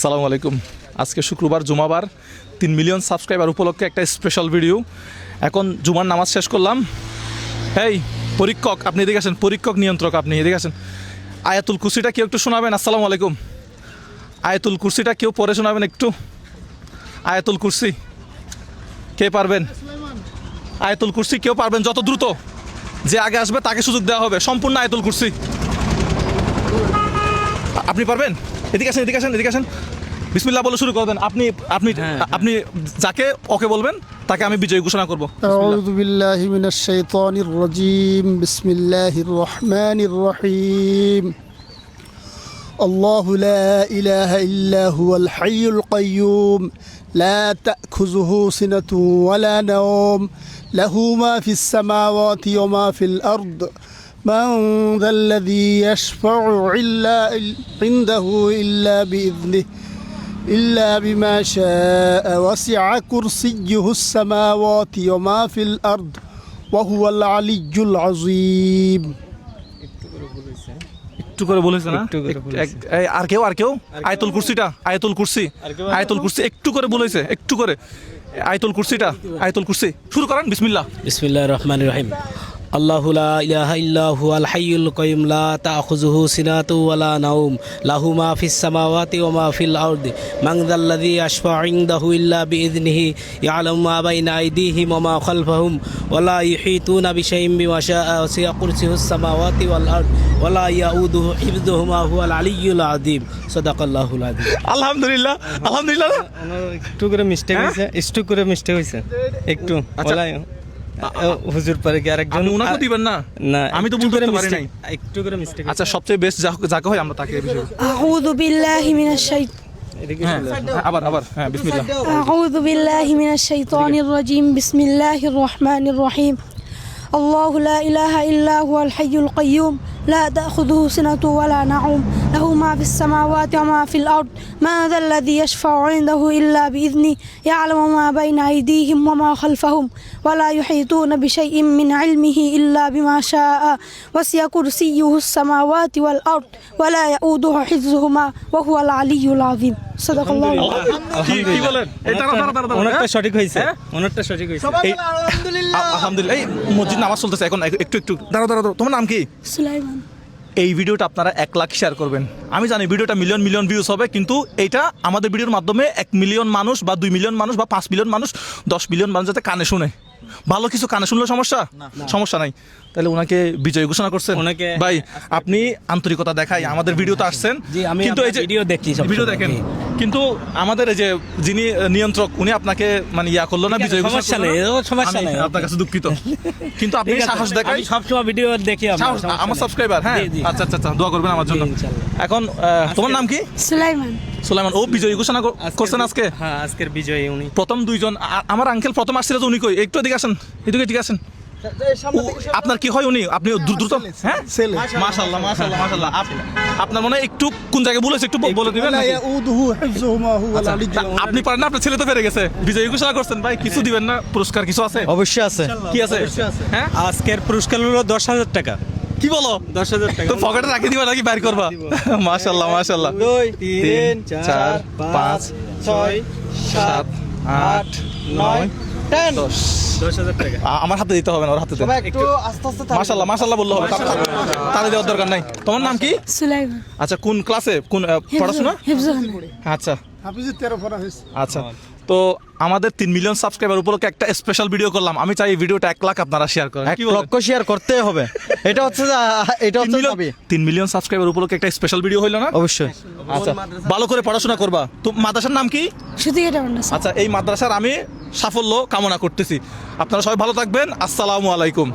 আসসালামু আলাইকুম। আজকে শুক্রবার, জুমাবার। তিন মিলিয়ন সাবস্ক্রাইবার উপলক্ষে একটা স্পেশাল ভিডিও এখন জুমার নামাজ শেষ করলাম। এই পরীক্ষক, আপনি এদিকে আসেন। পরীক্ষক নিয়ন্ত্রক আপনি এদিকে আসেন। আয়াতুল কুরসিটা কেউ একটু শোনাবেন? আসসালামু আলাইকুম। আয়াতুল কুরসিটা কেউ পরে শোনাবেন একটু? আয়াতুল কুরসি, কে পারবেন? আয়াতুল কুরসি কেউ পারবেন? যত দ্রুত যে আগে আসবে, তাকে সুযোগ দেওয়া হবে। সম্পূর্ণ আয়াতুল কুরসি। আপনি পারবেন? এদিকে আসেন এদিকে আসেন এদিকে আসেন বিসমিল্লাহ বলে শুরু করে দেন আপনি আপনি আপনি যাকে ওকে বলবেন তাকে আমি বিজয় ঘোষণা করব أعوذ بالله من الشيطان الرجيم بسم الله الرحمن الرحيم الله لا إله إلا هو الحي القيوم لا تأخذه سنة ولا نوم له ما في السماوات وما في الأرض من ذا الذي يشفع إلا عنده إلا بإذنه إلا بما شاء وسع كرسيه السماوات وما في الأرض وهو العلي العظيم একটু করে বলেছে না একটু করে এক- বলেছে। এক- এই, আর কেউ আর কেউ আয়তুল কুরসিটা আয়তুল কুরসি আয়তুল কুরসি একটু করে বলেছে একটু করে আয়তুল কুরসিটা আয়তুল কুরসি শুরু করেন বিসমিল্লাহ বিসমিল্লাহ রহমান রহিম আল্লাহ লা ইলাহা ইল্লা হুয়াল হাইয়ুল কাইয়ুম লা তাখুযুহু সিনাতু ওয়ালা নাওম লাহু মা ফিস সামাওয়াতি ওয়া মা ফিল আরদি মান যাল্লাযী ইয়াশফা'ু ইনদাহু ইল্লা বিইذনিহি ইয়ালামু মা বাইনা আইদিহিম ওয়া মা খালফাহুম ওয়া লা ইউহিতুনা বিশাইইন বিমা শাআ ওয়াসি'a কুরসিয়ুস সামাওয়াতি ওয়াল আরদ ওয়া লা ইয়াউদুহু হিফযুহুমা হুয়াল আলিয়্যুল আযীম সাদাকাল্লাহুল আযীম আলহামদুলিল্লাহ আলহামদুলিল্লাহ? একটু করে মিস্টেক? হয়েছে একটু করে মিস্টেক হয়েছে একটু আচ্ছা। হুজুর পারে কি আরেকজন? উনাকে দিবেন না? না আমি তো বলতে পারি নাই। একটু করে মিস্টেক আচ্ছা সবচেয়ে বেস্ট যাকে হয় আমরা তাকে বিষয় আউযু বিল্লাহি মিনাশ শাইতান হ্যাঁ, হ্যাঁ, আবার আবার হ্যাঁ বিসমিল্লাহ। আউযু বিল্লাহি মিনাশ শাইতানির রাজিম বিসমিল্লাহির রহমানির রহিম। الله لا إله إلا هو الحي القيوم. لا تأخذه سنة ولا نعوم. له ما في السماوات وما في الأرض. ما ذا الذي يشفع عنده إلا بإذنه. يعلم ما بين أيديهم وما خلفهم. ولا يحيطون بشيء من علمه إلا بما شاء. وسع كرسيه السماوات والأرض. ولا يؤوده حفظهما. وهو العلي العظيم. এই ভিডিওটা আপনারা এক লাখ শেয়ার করবেন। আমি জানি ভিডিওটা মিলিয়ন মিলিয়ন ভিউজ হবে কিন্তু এটা আমাদের ভিডিওর মাধ্যমে এক মিলিয়ন মানুষ বা দুই মিলিয়ন মানুষ বা পাঁচ মিলিয়ন মানুষ দশ মিলিয়ন মানুষ যাতে কানে শুনে। ভালো কিছু কানে শুনলো সমস্যা? সমস্যা নাই। তাহলে ওনাকে বিজয় ঘোষণা করছেন। ওনাকে ভাই আপনি আন্তরিকতা দেখাই। আমাদের ভিডিও তো আসছেন। কিন্তু এই যে ভিডিও দেখি ভিডিও দেখেন। কিন্তু আমাদের এই যে যিনি নিয়ন্ত্রক উনি আপনাকে মানে ইয়া করল না বিজয় সমস্যা নেই সমস্যা নেই। আপনার কাছে দুঃখিত। কিন্তু আপনি সাহস দেখাই। আমি সবসময় ভিডিও দেখি আমার সাবস্ক্রাইবার হ্যাঁ? আচ্ছা, আচ্ছা আচ্ছা দোয়া করবেন আমার জন্য। এখন তোমার নাম কি? সুলাইমান। সুলাইমান ও বিজয়ী ঘোষণা করছেন আজকে? হ্যাঁ আজকের বিজয়ী উনি। প্রথম দুইজন আমার আঙ্কেল প্রথম আসছিল তো উনি কই? একটু এদিকে আসেন এদিকে এদিকে আসেন। আপনার কি হয় উনি? আপনি দ্রুত? হ্যাঁ? ছেলে। মাশাআল্লাহ মাশাআল্লাহ মাশাআল্লাহ আপনার মনে একটু কোন জায়গায় বলেছে একটু বলে দিবেন আচ্ছা, আপনি পারেন না আপনার ছেলে তো পেরে গেছে। বিজয় ঘোষণা করছেন ভাই কিছু দিবেন না পুরস্কার কিছু আছে? অবশ্যই আছে। কি আছে? হ্যাঁ? আজকের পুরস্কার হলো দশ হাজার টাকা। কি বলো? দশ হাজার টাকা। তো পকেটে রাখি দিবা নাকি বাইর করবা? মাশাআল্লাহ মাশাআল্লাহ। দুই তিন চার পাঁচ ছয় সাত আট নয় দশ। আমার হাতে দিতে হবে না ওর হাতে দেন। মাশাল্লাহ মাশাল্লাহ বললে হবে তাহলে দেওয়ার দরকার নাই। তোমার নাম কি? সুলাইমান। আচ্ছা কোন ক্লাসে? কোন পড়াশোনা? আচ্ছা। আচ্ছা তো আমাদের তিন মিলিয়ন সাবস্ক্রাইবার উপলক্ষে একটা স্পেশাল ভিডিও করলাম। আমি চাই এই ভিডিওটা এক লাখ আপনারা শেয়ার করেন। এক লক্ষ শেয়ার করতে হবে। এটা হচ্ছে এটা হচ্ছে তিন মিলিয়ন সাবস্ক্রাইবার উপলক্ষে একটা স্পেশাল ভিডিও হলো না? অবশ্যই। আচ্ছা ভালো করে পড়াশোনা করবা। তো মাদ্রাসার নাম কি? আচ্ছা এই মাদ্রাসার আমি সাফল্য কামনা করতেছি। আপনারা সবাই ভালো থাকবেন। আসসালামু আলাইকুম।